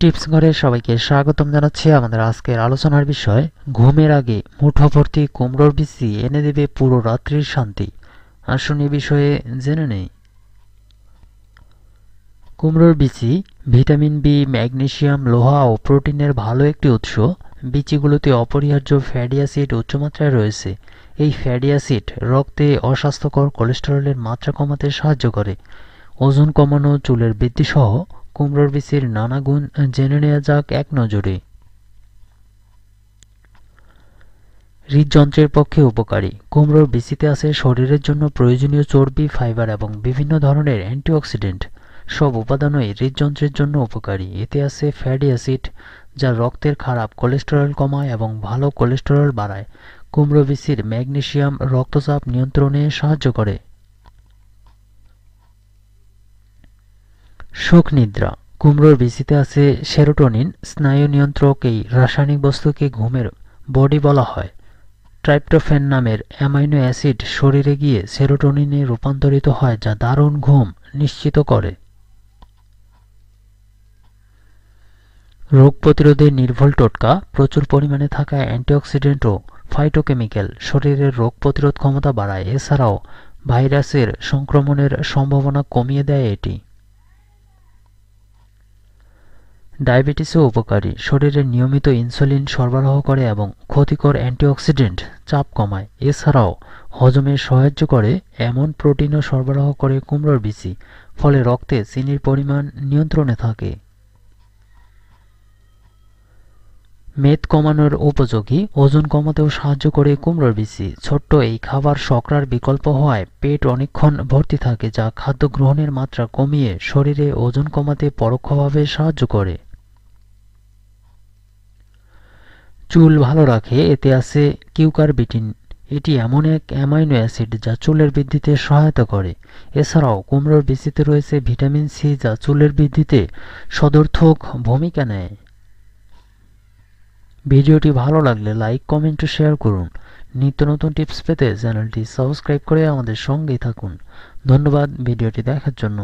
Tips ঘরে সবাইকে স্বাগতম জানাচ্ছি। আমাদের আজকের আলোচনার বিষয়, ঘুমের আগে মুঠোভর্তি কুমড়োর বিচি এনে দেবে পুরো রাত্রির শান্তি। আসুন এ বিষয়ে জেনে নেই। কুমড়োর বিচি, ভিটামিন বি, ম্যাগনেশিয়াম, লোহা ও প্রোটিনের ভালো একটি উৎস। বিচিগুলোতে অপরিহার্য ফ্যাটি অ্যাসিড উচ্চমাত্রায় রয়েছে। এই ফ্যাটি অ্যাসিড রক্তে অস্বাস্থ্যকর কোলেস্টেরলের মাত্রা কমাতে সাহায্য করে। ওজন কমানো, চুলের বৃদ্ধি সহ কুমড়োর বিচির নানা গুণ জেনে নেওয়া যাক এক নজরে। হৃদযন্ত্রের পক্ষে উপকারী। কুমড়োর বিচিতে আছে শরীরের জন্য প্রয়োজনীয় চর্বি, ফাইবার এবং বিভিন্ন ধরনের অ্যান্টিঅক্সিডেন্ট। সব উপাদানই হৃদযন্ত্রের জন্য উপকারী। এতে আছে ফ্যাটি অ্যাসিড, যা রক্তের খারাপ কোলেস্টেরল কমায় এবং ভালো কোলেস্টেরল বাড়ায়। কুমড়ো বিচির ম্যাগনেশিয়াম রক্তচাপ নিয়ন্ত্রণে সাহায্য করে। সুখ নিদ্রা। কুমড়োর বিচিতে আছে সেরোটোনিন, স্নায়ু নিয়ন্ত্রক এই রাসায়নিক বস্তুকে ঘুমের বডি বলা হয়। ট্রাইপ্টোফেন নামের অ্যামাইনো অ্যাসিড শরীরে গিয়ে সেরোটোনিনে রূপান্তরিত হয়, যা দারুণ ঘুম নিশ্চিত করে। রোগ প্রতিরোধে নির্ভল টোটকা, প্রচুর পরিমাণে থাকা অ্যান্টিঅক্সিডেন্ট ও ফাইটোকেমিক্যাল শরীরের রোগ প্রতিরোধ ক্ষমতা বাড়ায়। এছাড়াও ভাইরাসের সংক্রমণের সম্ভাবনা কমিয়ে দেয় এটি। ডায়াবেটিসও উপকারী। শরীরে নিয়মিত ইনসুলিন সরবরাহ করে এবং ক্ষতিকর অ্যান্টিঅক্সিডেন্ট চাপ কমায়। এছাড়াও হজমে সাহায্য করে, এমন প্রোটিনও সরবরাহ করে কুমড়োর বিচি, ফলে রক্তে চিনির পরিমাণ নিয়ন্ত্রণে থাকে। মেদ কমানোর উপযোগী, ওজন কমাতেও সাহায্য করে কুমড়োর বিচি। ছোট্ট এই খাবার শকরার বিকল্প হওয়ায় পেট অনেকক্ষণ ভর্তি থাকে, যা খাদ্য গ্রহণের মাত্রা কমিয়ে শরীরে ওজন কমাতে পরোক্ষভাবে সাহায্য করে। চুল ভালো রাখে, এতে আছে কিউকারবিটিন। এটি এমন এক অ্যামাইনো অ্যাসিড যা চুলের বৃদ্ধিতে সহায়তা করে। এছাড়াও কুমড়োর বিচিতে রয়েছে ভিটামিন সি যা চুলের বৃদ্ধিতে সদর্থক ভূমিকা নেয়। ভিডিওটি ভালো লাগলে লাইক, কমেন্ট শেয়ার করুন। নিত্য নতুন টিপস পেতে চ্যানেলটি সাবস্ক্রাইব করে আমাদের সঙ্গেই থাকুন। ধন্যবাদ ভিডিওটি দেখার জন্য।